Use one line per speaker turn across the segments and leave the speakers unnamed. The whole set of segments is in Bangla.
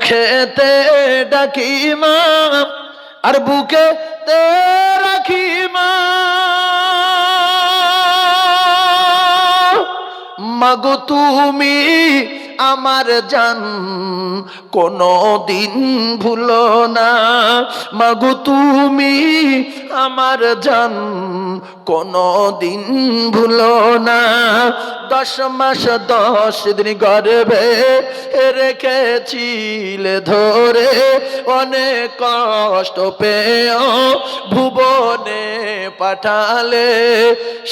মুখেতে ডাকি মা আর বুকে তে রাখি মাগো তুমি আমার জান কোনো দিন ভুলো না। মাগো তুমি আমার জান কোনো দিন ভুলো না। দশ মাস দশ দিন গর্বে রেখেছিল ধরে অনেক কষ্ট পেয়েও ভুবনে পাঠালে।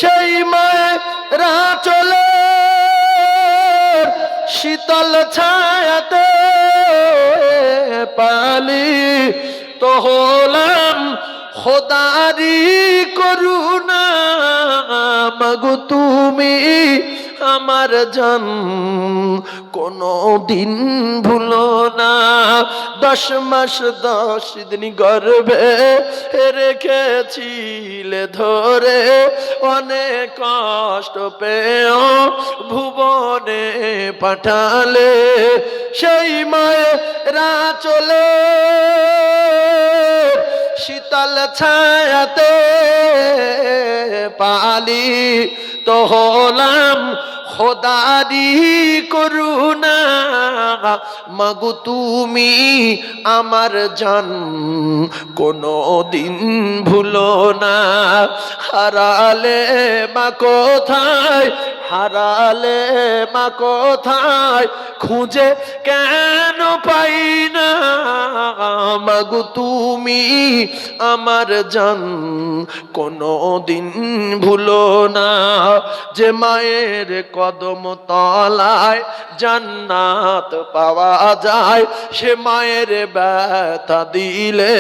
সেই মায়েরা চলে শীতল ছায়াতে পালি তো হলাম খোদারি করুণা মাগো তুমি আমার জান কোনো দিন ভুলো না। দশ মাস, দশ দিন গর্ভে রেখেছিলে ধরে। অনেক কষ্ট পেও ভুবনে পাঠালে। সেই মায়েরা চলে। শীতল ছায়াতে পালি। হলাম খোদারি করুণা। মাগু তুমি আমার জান কোনো দিন ভুলো না। হারালে মা কোথায় হারালে মা কোথায়? খুঁজে কেন পাই না? মাগু তুমি আমার জান কোনো দিন ভুলো না। যে মায়ের কদম তলায় জান্নাত পাওয়া যায়, সে মায়ের ব্যথা দিলে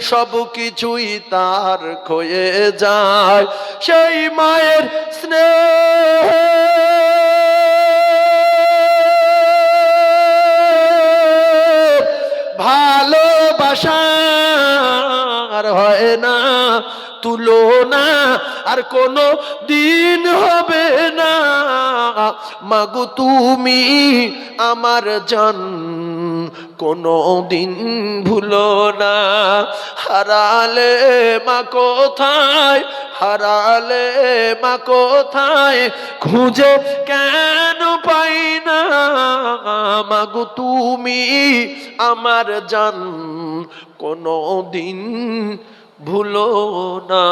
সব কিছুই তার ক্ষয়ে যায়। সেই মায়ের স্নেহ ভালোবাসার হয় না, তুলনা আর কোনো দিন হবে না। মাগো তুমি আমার জান, কোনো দিন ভুলো না। হারালে মা কোথায়, হারালে মা কোথায়, খুঁজে কেন পাই না। মাগো তুমি আমার জান কোনো দিন ভুলো না।